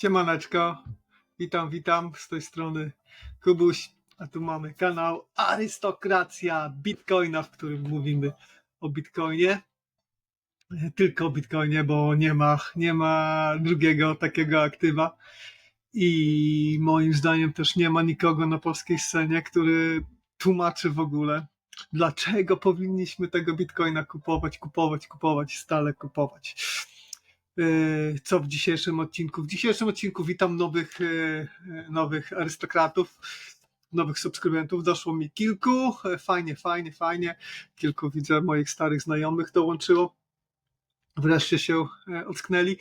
Siemaneczko, witam, witam z tej strony Kubuś, a tu mamy kanał Arystokracja Bitcoina, w którym mówimy o Bitcoinie. Tylko o Bitcoinie, bo nie ma, nie ma drugiego takiego aktywa i moim zdaniem też nie ma nikogo na polskiej scenie, który tłumaczy w ogóle, dlaczego powinniśmy tego Bitcoina kupować, kupować, kupować, stale kupować. Yy, co w dzisiejszym odcinku? W dzisiejszym odcinku witam nowych, yy, nowych arystokratów, nowych subskrybentów. Doszło mi kilku. Fajnie, fajnie, fajnie. Kilku widzę moich starych znajomych dołączyło. Wreszcie się ocknęli.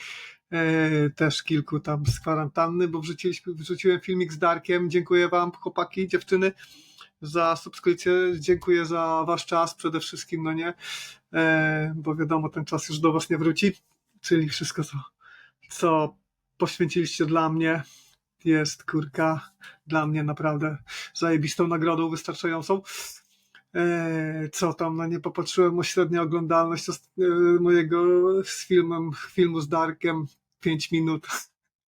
Też kilku tam z kwarantanny, bo wrzuciłem filmik z Darkiem. Dziękuję Wam, chłopaki, dziewczyny, za subskrypcję. Dziękuję za Wasz czas przede wszystkim, no nie, bo wiadomo, ten czas już do Was nie wróci czyli wszystko, co, co poświęciliście dla mnie, jest kurka dla mnie naprawdę zajebistą nagrodą wystarczającą. E, co tam, no nie popatrzyłem o średnią oglądalność e, mojego z filmem, filmu z Darkiem, 5 minut.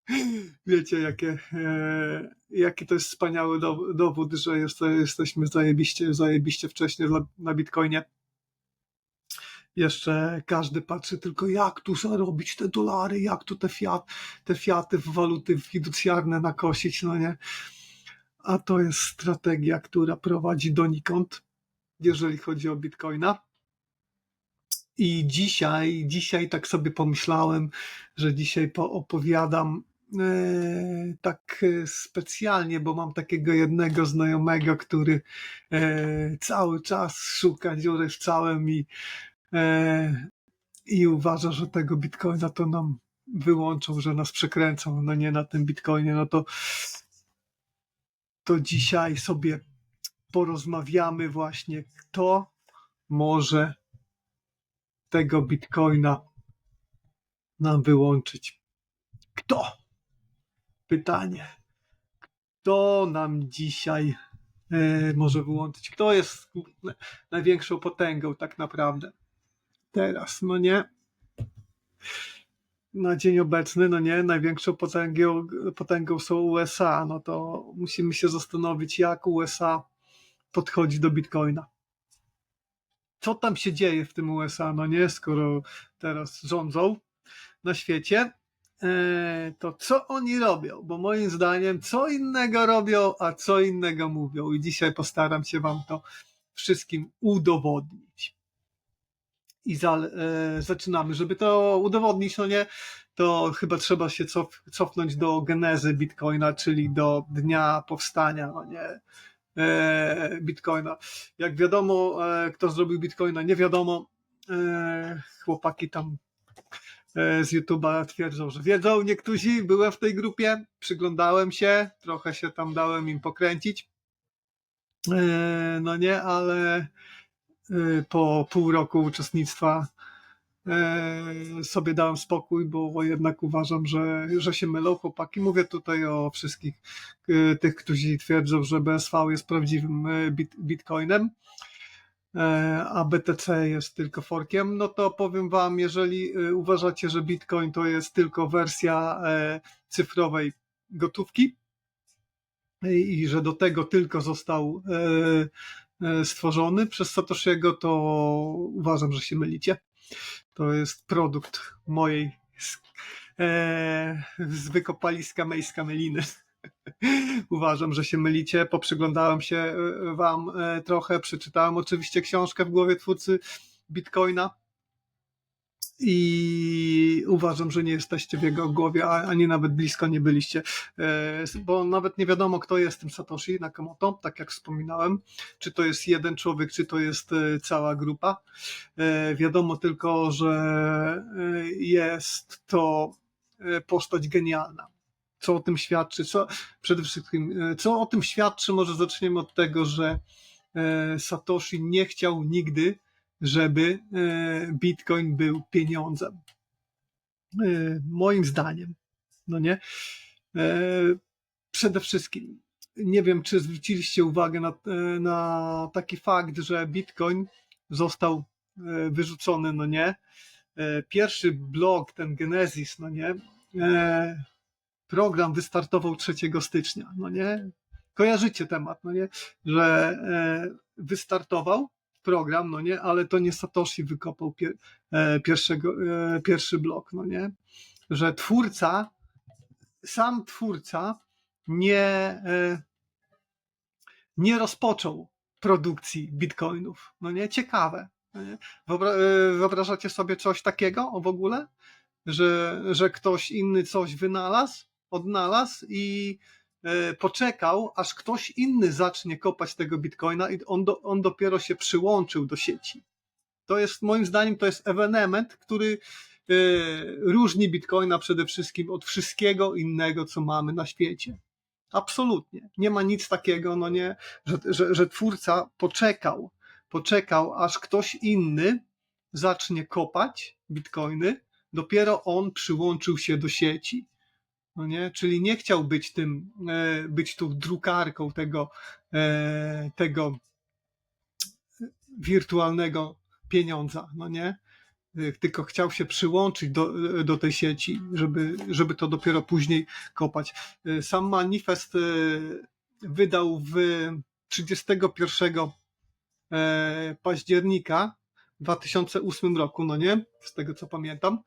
Wiecie, jakie, e, jaki to jest wspaniały dowód, że jesteśmy zajebiście, zajebiście wcześnie na Bitcoinie jeszcze każdy patrzy tylko jak tu zarobić te dolary, jak tu te, fiat, te fiaty w waluty fiducjarne nakosić, no nie. A to jest strategia, która prowadzi donikąd, jeżeli chodzi o Bitcoina. I dzisiaj, dzisiaj tak sobie pomyślałem, że dzisiaj opowiadam e, tak specjalnie, bo mam takiego jednego znajomego, który e, cały czas szuka dziury w całym i i uważa, że tego bitcoina to nam wyłączą, że nas przekręcą, no nie na tym bitcoinie, no to to dzisiaj sobie porozmawiamy właśnie, kto może tego bitcoina nam wyłączyć. Kto? Pytanie. Kto nam dzisiaj e, może wyłączyć? Kto jest największą potęgą tak naprawdę? Teraz, no nie? Na dzień obecny, no nie, największą potęgą, potęgą są USA, no to musimy się zastanowić, jak USA podchodzi do Bitcoina. Co tam się dzieje w tym USA, no nie, skoro teraz rządzą na świecie, e, to co oni robią? Bo moim zdaniem co innego robią, a co innego mówią. I dzisiaj postaram się Wam to wszystkim udowodnić i za, e, zaczynamy. Żeby to udowodnić, no nie, to chyba trzeba się cof, cofnąć do genezy Bitcoina, czyli do dnia powstania, no nie, e, Bitcoina. Jak wiadomo, e, kto zrobił Bitcoina, nie wiadomo. E, chłopaki tam z YouTube'a twierdzą, że wiedzą niektórzy, byłem w tej grupie, przyglądałem się, trochę się tam dałem im pokręcić. No nie, ale po pół roku uczestnictwa y, sobie dałem spokój, bo jednak uważam, że, że się mylą chłopaki. Mówię tutaj o wszystkich y, tych, którzy twierdzą, że BSV jest prawdziwym bit, bitcoinem, a BTC jest tylko forkiem, no to powiem wam, jeżeli uważacie, że bitcoin to jest tylko wersja cyfrowej gotówki, i że do tego tylko został stworzony przez Satoshiego, to uważam, że się mylicie. To jest produkt mojej e, z wykopaliska mej skameliny. uważam, że się mylicie. Poprzyglądałem się e, wam e, trochę, przeczytałem oczywiście książkę w głowie twórcy Bitcoina i uważam, że nie jesteście w jego głowie, ani nawet blisko nie byliście, e, bo nawet nie wiadomo, kto jest tym Satoshi Nakamoto, tak jak wspominałem, czy to jest jeden człowiek, czy to jest e, cała grupa. E, wiadomo tylko, że jest to postać genialna. Co o tym świadczy? Co, przede wszystkim, co o tym świadczy? Może zaczniemy od tego, że Satoshi nie chciał nigdy żeby e, Bitcoin był pieniądzem. E, moim zdaniem, no nie? E, przede wszystkim, nie wiem, czy zwróciliście uwagę na, na taki fakt, że Bitcoin został wyrzucony, no nie? Pierwszy blok, ten Genesis, no nie? program wystartował 3 stycznia, no nie? Kojarzycie temat, no nie? Że wystartował program, no nie? Ale to nie Satoshi wykopał pier, e, pierwszego, e, pierwszy blok, no nie? Że twórca, sam twórca nie, e, nie rozpoczął produkcji bitcoinów, no nie? Ciekawe. no nie? Wyobra- Wyobrażacie sobie coś takiego w ogóle? Że, że ktoś inny coś wynalazł, odnalazł i poczekał, aż ktoś inny zacznie kopać tego bitcoina i on, do, on dopiero się przyłączył do sieci. To jest, moim zdaniem, to jest ewenement, który e, różni bitcoina przede wszystkim od wszystkiego innego, co mamy na świecie. Absolutnie. Nie ma nic takiego, no nie, że, że, że twórca poczekał, poczekał, aż ktoś inny zacznie kopać bitcoiny, dopiero on przyłączył się do sieci. No nie? Czyli nie chciał być tym, e, być tą drukarką tego, e, tego wirtualnego pieniądza, no nie? E, Tylko chciał się przyłączyć do, do tej sieci, żeby, żeby to dopiero później kopać. Sam manifest wydał w 31 e, października 2008 roku, no nie? Z tego co pamiętam,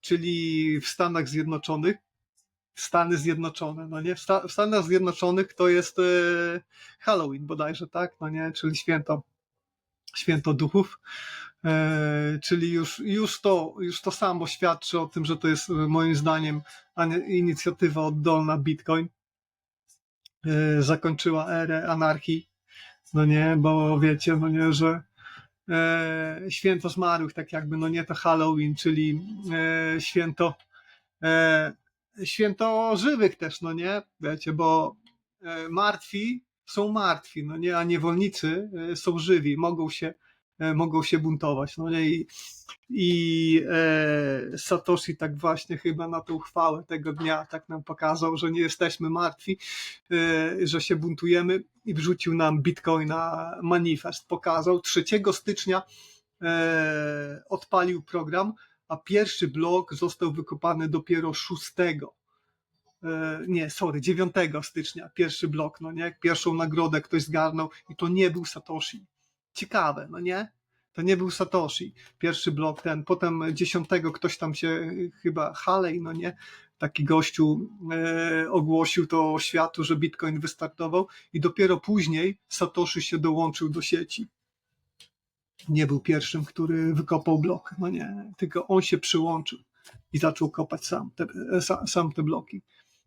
czyli w Stanach Zjednoczonych. Stany Zjednoczone, no nie? W, Sta- w Stanach Zjednoczonych to jest e, Halloween bodajże, tak? No nie? Czyli święto, święto duchów. E, czyli już, już, to, już to samo świadczy o tym, że to jest e, moim zdaniem ani- inicjatywa oddolna Bitcoin. Zakończyła erę anarchii. No nie, bo wiecie, no nie, że święto zmarłych, tak jakby, no nie to Halloween, czyli święto święto żywych też, no nie, wiecie, bo e, martwi są martwi, no nie, a niewolnicy e, są żywi, mogą się, e, mogą się buntować, no nie, i, i e, Satoshi tak właśnie chyba na tą chwałę tego dnia tak nam pokazał, że nie jesteśmy martwi, e, że się buntujemy i wrzucił nam Bitcoina manifest, pokazał. 3 stycznia e, odpalił program, a pierwszy blok został wykopany dopiero 6. e, Nie, sorry, 9 stycznia, pierwszy blok, no nie? Pierwszą nagrodę ktoś zgarnął i to nie był Satoshi. Ciekawe, no nie? To nie był Satoshi. Pierwszy blok ten, potem 10 ktoś tam się e, chyba Halej, no nie? Taki gościu e, ogłosił to światu, że Bitcoin wystartował i dopiero później Satoshi się dołączył do sieci nie był pierwszym, który wykopał blok, no nie, tylko on się przyłączył i zaczął kopać sam te, sa- sam te bloki.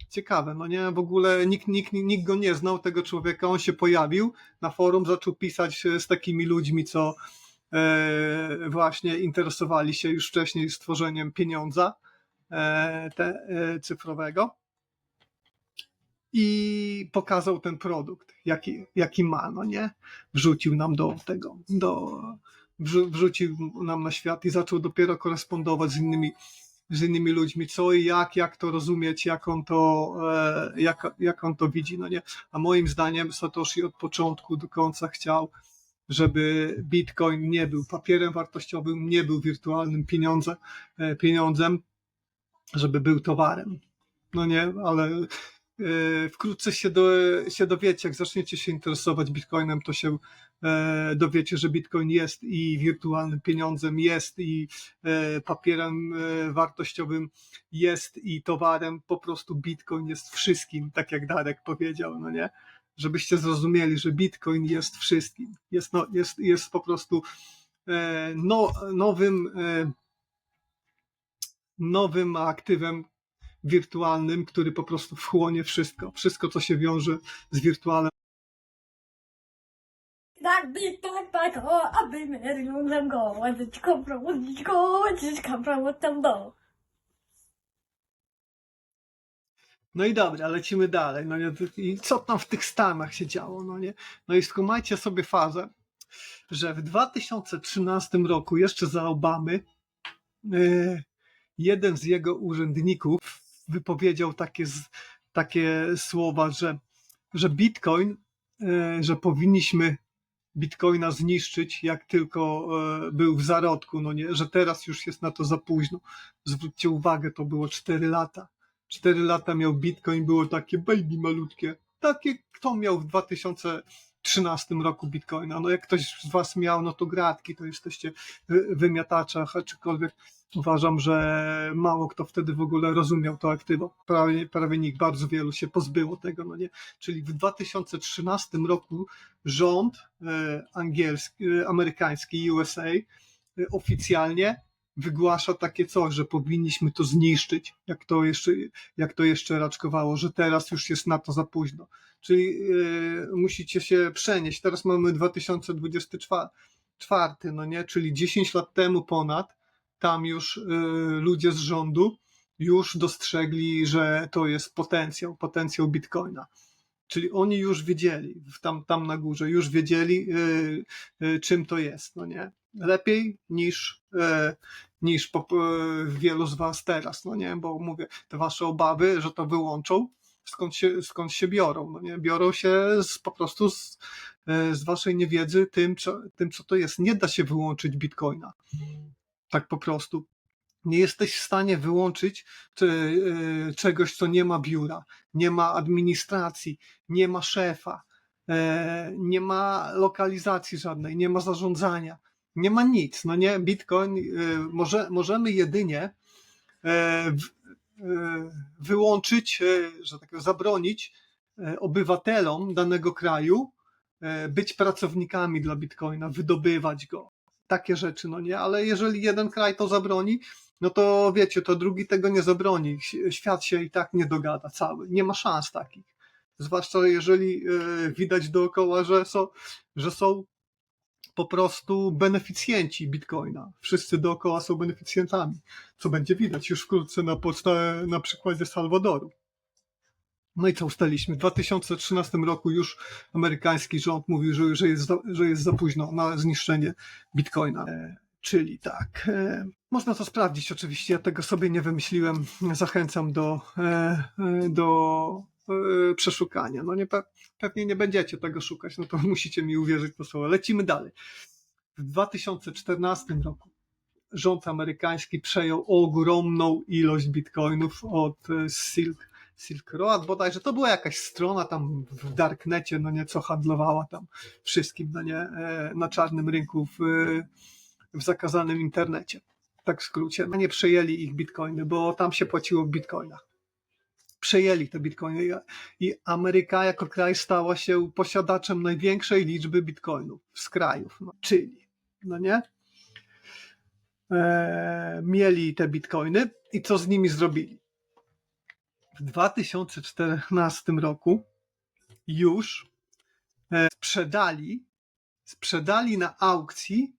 Ciekawe, no nie, w ogóle nikt, nikt, nikt go nie znał, tego człowieka, on się pojawił na forum, zaczął pisać z takimi ludźmi, co e, właśnie interesowali się już wcześniej stworzeniem pieniądza e, te, e, cyfrowego i pokazał ten produkt, jaki, jaki ma, no nie? Wrzucił nam do tego, do, wrzu- wrzucił nam na świat i zaczął dopiero korespondować z innymi, z innymi ludźmi, co i jak, jak to rozumieć, jak on to, e, jak, jak on to widzi, no nie? A moim zdaniem Satoshi od początku do końca chciał, żeby Bitcoin nie był papierem wartościowym, nie był wirtualnym pieniądzem, e, pieniądzem, żeby był towarem. No nie, ale wkrótce się, do, się dowiecie, jak zaczniecie się interesować Bitcoinem, to się e, dowiecie, że Bitcoin jest i wirtualnym pieniądzem, jest i e, papierem e, wartościowym, jest i towarem. Po prostu Bitcoin jest wszystkim, tak jak Darek powiedział, no nie? Żebyście zrozumieli, że Bitcoin jest wszystkim. Jest, no, jest, jest po prostu e, no, nowym, e, nowym aktywem wirtualnym, który po prostu wchłonie wszystko. Wszystko, co się wiąże z wirtualem. Tak, tak, tak, o, go, tam do. No i dobra, lecimy dalej. No nie, I co tam w tych Stanach się działo? No, nie? no i skumajcie sobie fazę, że w 2013 roku, jeszcze za Obamy, e, jeden z jego urzędników wypowiedział takie, takie słowa, że, że Bitcoin, e, że powinniśmy Bitcoina zniszczyć, jak tylko e, był w zarodku, no nie, że teraz już jest na to za późno. Zwróćcie uwagę, to było 4 lata. 4 lata miał Bitcoin, było takie baby malutkie. Takie, kto miał w 2013 roku Bitcoina? No jak ktoś z was miał, no to gratki, to jesteście wy- wymiataczach, aczkolwiek uważam, że mało kto wtedy w ogóle rozumiał to aktywo. Prawie, prawie nikt, bardzo wielu się pozbyło tego, no nie? Czyli w 2013 roku rząd e, angielski, e, amerykański USA e, oficjalnie wygłasza takie coś, że powinniśmy to zniszczyć, jak to jeszcze, jak to jeszcze raczkowało, że teraz już jest na to za późno. Czyli e, musicie się przenieść. Teraz mamy 2024, czwarty, no nie? Czyli 10 lat temu ponad, tam już e, ludzie z rządu już dostrzegli, że to jest potencjał, potencjał Bitcoina. Czyli oni już wiedzieli, tam, tam na górze, już wiedzieli, y, y, czym to jest, no nie? Lepiej niż, y, niż po, wielu z Was teraz, no nie? Bo mówię, te Wasze obawy, że to wyłączą, skąd się, skąd się biorą, no nie? Biorą się z, po prostu z, y, z Waszej niewiedzy tym co, tym, co to jest. Nie da się wyłączyć Bitcoina. Tak po prostu. Nie jesteś w stanie wyłączyć czy, y, czegoś, co nie ma biura, nie ma administracji, nie ma szefa, e, nie ma lokalizacji żadnej, nie ma zarządzania, nie ma nic. No nie, Bitcoin e, może, możemy jedynie e, e, wyłączyć, e, że tak zabronić e, obywatelom danego kraju e, być pracownikami dla Bitcoina, wydobywać go. Takie rzeczy, no nie, ale jeżeli jeden kraj to zabroni, no to wiecie, to drugi tego nie zabroni. Świat się i tak nie dogada cały. Nie ma szans takich. Zwłaszcza jeżeli e, widać dookoła, że są, że są po prostu beneficjenci Bitcoina. Wszyscy dookoła są beneficjentami, co będzie widać już wkrótce na, podsta- na przykładzie Salwadoru. No i co ustaliliśmy? W 2013 roku już amerykański rząd mówił, że, że, jest, za, że jest za późno na zniszczenie Bitcoina. E, czyli tak, e, można to sprawdzić oczywiście, ja tego sobie nie wymyśliłem. Zachęcam do, e, e, do przeszukania. No nie, pe- pewnie nie będziecie tego szukać, no to musicie mi uwierzyć to słowo. Lecimy dalej. W 2014 roku rząd amerykański przejął ogromną ilość bitcoinów od e, Silk, Silk Road, bodajże to była jakaś strona tam w darknecie, no nie, co handlowała tam wszystkim, no nie, e, na czarnym rynku w, e, w zakazanym internecie. Tak w skrócie. No nie przejęli ich bitcoiny, bo tam się płaciło w bitcoinach. Przejęli te bitcoiny i- Ameryka jako kraj stała się posiadaczem największej liczby bitcoinów z krajów, no, czyli, no nie? e, mieli te bitcoiny i co z nimi zrobili. W 2014 roku już e, sprzedali, sprzedali na aukcji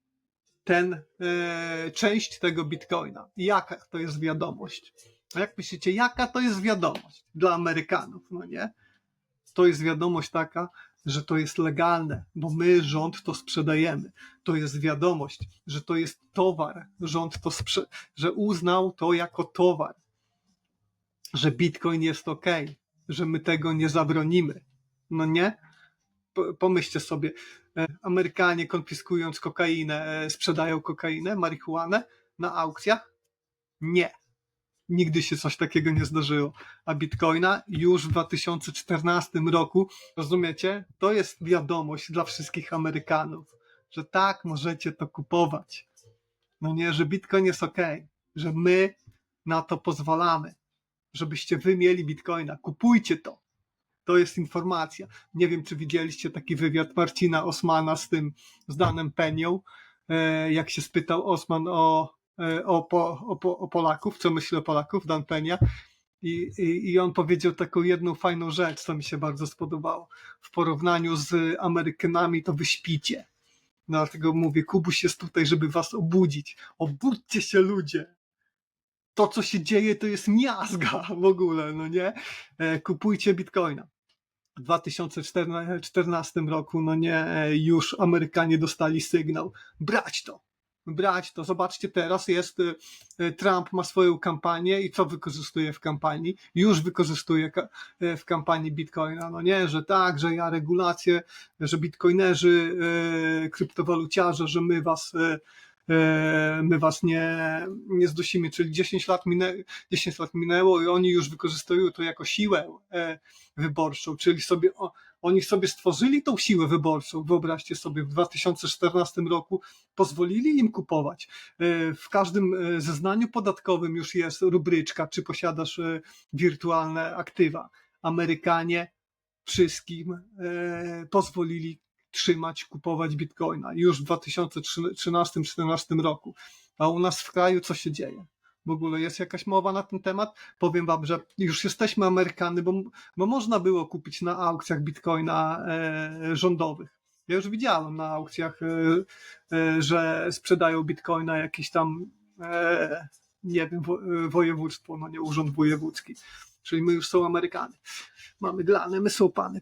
ten, e, część tego bitcoina. Jaka to jest wiadomość? Jak myślicie, jaka to jest wiadomość dla Amerykanów, no nie? To jest wiadomość taka, że to jest legalne, bo my, rząd, to sprzedajemy. To jest wiadomość, że to jest towar. Rząd to sprze- że uznał to jako towar, że bitcoin jest ok, że my tego nie zabronimy. No nie? Po- Pomyślcie sobie, e, Amerykanie konfiskując kokainę, e, sprzedają kokainę, marihuanę na aukcjach? Nie. Nigdy się coś takiego nie zdarzyło. A bitcoina już w 2014 roku, rozumiecie? To jest wiadomość dla wszystkich Amerykanów, że tak, możecie to kupować. No nie, że bitcoin jest ok, że my na to pozwalamy, żebyście wy mieli bitcoina. Kupujcie to. To jest informacja. Nie wiem, czy widzieliście taki wywiad Marcina Osmana z tym, z Danem Penią, e, jak się spytał Osman o, o, po, o, po, o Polaków, co myśli o Polaków, Dan Penia. I, i, I on powiedział taką jedną fajną rzecz, co mi się bardzo spodobało. W porównaniu z Amerykanami to wy śpicie. No, Dlatego mówię, Kubuś jest tutaj, żeby was obudzić. Obudźcie się ludzie. To, co się dzieje, to jest miazga w ogóle, no nie? E, Kupujcie bitcoina. W 2014 roku, no nie, e, już Amerykanie dostali sygnał. Brać to. Brać to. Zobaczcie, teraz jest, e, e, Trump ma swoją kampanię i co wykorzystuje w kampanii? Już wykorzystuje e, w kampanii Bitcoina. No nie, że tak, że ja regulacje, że bitcoinerzy, kryptowaluciarze, że my was, my was nie, nie zdusimy, czyli 10 lat, minę, 10 lat minęło i oni już wykorzystują to jako siłę wyborczą, czyli sobie, oni sobie stworzyli tą siłę wyborczą, wyobraźcie sobie, w 2014 roku pozwolili im kupować. E, W każdym e, zeznaniu podatkowym już jest rubryczka, czy posiadasz e, wirtualne aktywa. Amerykanie wszystkim pozwolili trzymać, kupować bitcoina już w 2013-2014 roku. A u nas w kraju co się dzieje? W ogóle jest jakaś mowa na ten temat? Powiem wam, że już jesteśmy Amerykany, bo, bo można było kupić na aukcjach bitcoina e, rządowych. Ja już widziałem na aukcjach, e, e, że sprzedają bitcoina jakieś tam, e, nie wiem, e, województwo, no nie urząd wojewódzki. Czyli my już są Amerykanie. Mamy glany, my są pany.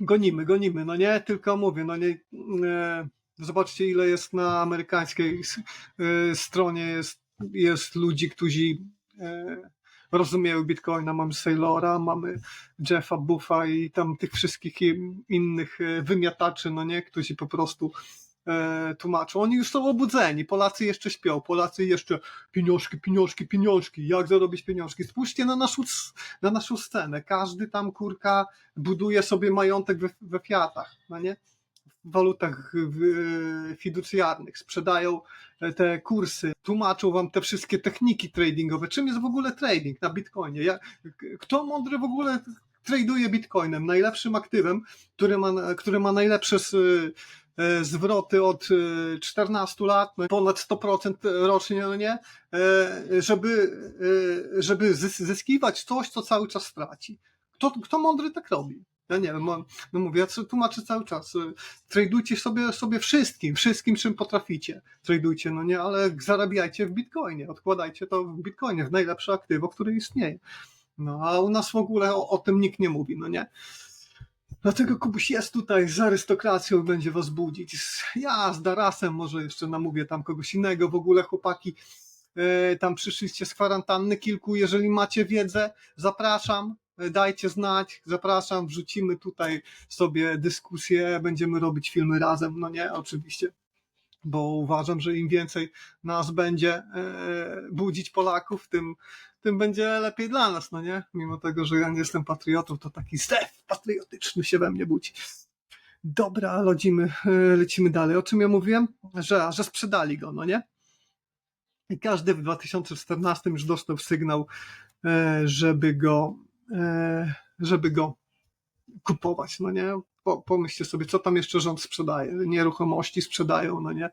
Gonimy, gonimy, no nie, tylko mówię, no nie. E, zobaczcie, ile jest na amerykańskiej e, stronie jest, jest ludzi, którzy e, rozumieją Bitcoina. Mamy Sailora, mamy Jeffa Buffa i tam tych wszystkich innych e, wymiataczy, no nie, którzy po prostu e, tłumaczą. Oni już są obudzeni, Polacy jeszcze śpią, Polacy jeszcze pieniążki, pieniążki, pieniążki, jak zarobić pieniążki. Spójrzcie na naszą, na naszą scenę. Każdy tam kurka buduje sobie majątek we, we fiatach, no nie? Walutach w- fiducjarnych, sprzedają e, te kursy, tłumaczą wam te wszystkie techniki tradingowe. Czym jest w ogóle trading na Bitcoinie? Ja, kto mądry w ogóle traduje Bitcoinem? Najlepszym aktywem, który ma, który ma najlepsze e, zwroty od e, 14 lat, no, ponad 100% rocznie, no nie? E, Żeby, e, żeby zys- zyskiwać coś, co cały czas straci. Kto, kto mądry tak robi? Ja nie wiem, no no mówię, ja tłumaczę cały czas. Tradujcie sobie, sobie wszystkim, wszystkim czym potraficie. Tradujcie, no nie, ale zarabiajcie w bitcoinie, odkładajcie to w bitcoinie, w najlepsze aktywo, które istnieje. No a u nas w ogóle o, o tym nikt nie mówi, no nie. Dlatego Kubuś jest tutaj z arystokracją będzie was budzić. Ja z Darasem może jeszcze namówię tam kogoś innego. W ogóle chłopaki e, tam przyszliście z kwarantanny kilku. Jeżeli macie wiedzę, zapraszam. Dajcie znać, zapraszam, wrzucimy tutaj sobie dyskusję, będziemy robić filmy razem, no nie, oczywiście, bo uważam, że im więcej nas będzie e, budzić Polaków, tym, tym będzie lepiej dla nas, no nie? Mimo tego, że ja nie jestem patriotą, to taki zew patriotyczny się we mnie budzi. Dobra, lecimy, e, lecimy dalej. O czym ja mówiłem? Że, że sprzedali go, no nie? I każdy w 2014 już dostał sygnał, e, żeby go, żeby go kupować, no nie? Po, pomyślcie sobie, co tam jeszcze rząd sprzedaje. Nieruchomości sprzedają, no nie?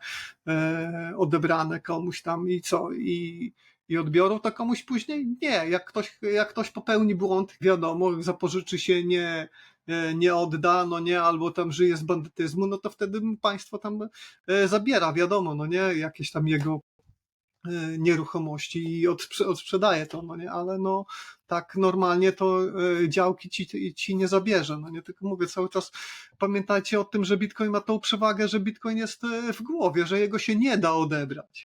E, odebrane komuś tam i co? I, i odbiorą to komuś później? Nie. Jak ktoś, jak ktoś popełni błąd, wiadomo, zapożyczy się, nie, e, nie odda, no nie, albo tam żyje z bandytyzmu, no to wtedy państwo tam e, zabiera, wiadomo, no nie, jakieś tam jego e, nieruchomości i odsprze- odsprzedaje to, no nie, ale no tak normalnie to e, działki ci, ci nie zabierze, no nie, tylko mówię cały czas, pamiętajcie o tym, że Bitcoin ma tą przewagę, że Bitcoin jest e, w głowie, że jego się nie da odebrać.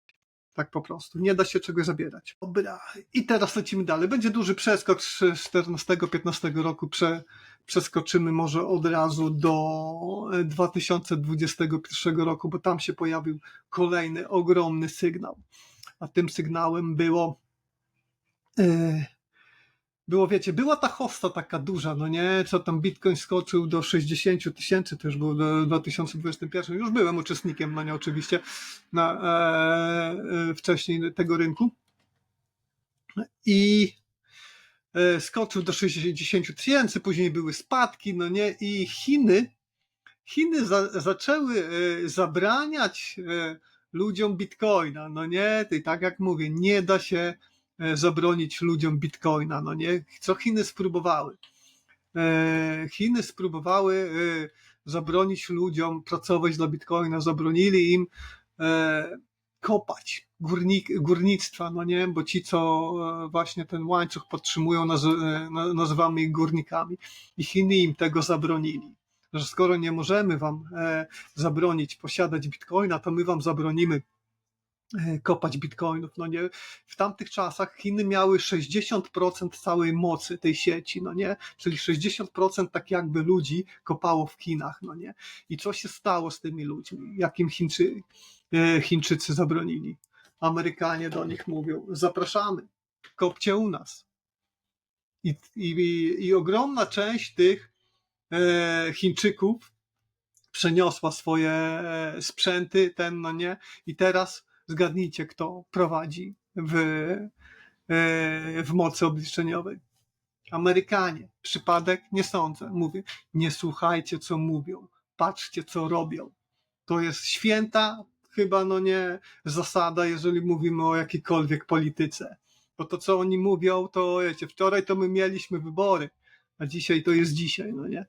Tak po prostu. Nie da się czegoś zabierać. Dobra. I teraz lecimy dalej. Będzie duży przeskok z 14-15 roku. Prze, przeskoczymy może od razu do e, 2021 roku, bo tam się pojawił kolejny ogromny sygnał. A tym sygnałem było. e, było, wiecie, była ta hosta taka duża, no nie, co tam Bitcoin skoczył do 60 tysięcy, to już było do 2021, już byłem uczestnikiem, no nie, oczywiście, na, e, e, wcześniej tego rynku. I e, skoczył do 60 tysięcy, później były spadki, no nie, i Chiny, Chiny za, zaczęły e, zabraniać e, ludziom Bitcoina, no nie, i tak jak mówię, nie da się zabronić ludziom Bitcoina, no nie, co Chiny spróbowały? E, Chiny spróbowały e, zabronić ludziom pracować dla Bitcoina, zabronili im e, kopać górnik, górnictwa, no nie, bo ci, co e, właśnie ten łańcuch podtrzymują, naz- e, na- nazywamy ich górnikami i Chiny im tego zabronili. Że skoro nie możemy wam e, zabronić posiadać bitcoina, to my wam zabronimy e, kopać bitcoinów. No nie, w tamtych czasach Chiny miały 60% całej mocy tej sieci, no nie, czyli 60% tak jakby ludzi kopało w Chinach, no nie. I co się stało z tymi ludźmi? Jakim Chińczy, e, Chińczycy zabronili. Amerykanie do nich mówią: Zapraszamy, kopcie u nas. I, i, i ogromna część tych e, Chińczyków przeniosła swoje e, sprzęty, ten, no nie, i teraz zgadnijcie, kto prowadzi w, e, w mocy obliczeniowej. Amerykanie. Przypadek? Nie sądzę. Mówię, nie słuchajcie, co mówią. Patrzcie, co robią. To jest święta, chyba no nie zasada, jeżeli mówimy o jakiejkolwiek polityce. Bo to, co oni mówią, to wiecie, wczoraj to my mieliśmy wybory, a dzisiaj to jest dzisiaj, no nie?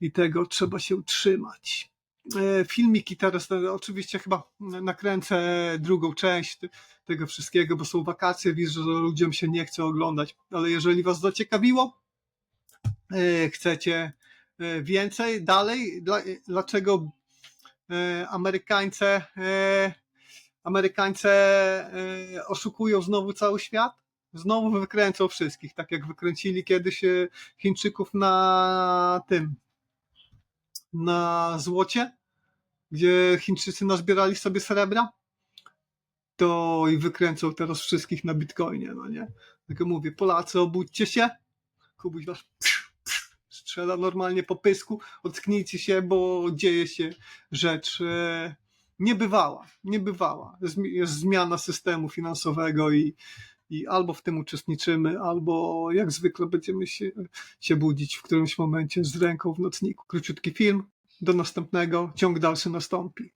I tego trzeba się utrzymać. E, Filmiki teraz, no, oczywiście chyba nakręcę drugą część te- tego wszystkiego, bo są wakacje, widzę, że ludziom się nie chce oglądać, ale jeżeli was zaciekawiło, e, chcecie e, więcej, dalej, dla, dlaczego e, Amerykańcy, e, Amerykańcy e, oszukują znowu cały świat? Znowu wykręcą wszystkich, tak jak wykręcili kiedyś e, Chińczyków na tym, na złocie, gdzie Chińczycy nazbierali sobie srebra, to i wykręcą teraz wszystkich na bitcoinie, no nie? Tylko mówię, Polacy, obudźcie się, Kubuś was strzela normalnie po pysku, ocknijcie się, bo dzieje się rzecz e, niebywała, niebywała. Jest zmiana systemu finansowego i, i albo w tym uczestniczymy, albo jak zwykle będziemy się, się budzić w którymś momencie z ręką w nocniku. Króciutki film, do następnego, ciąg dalszy nastąpi.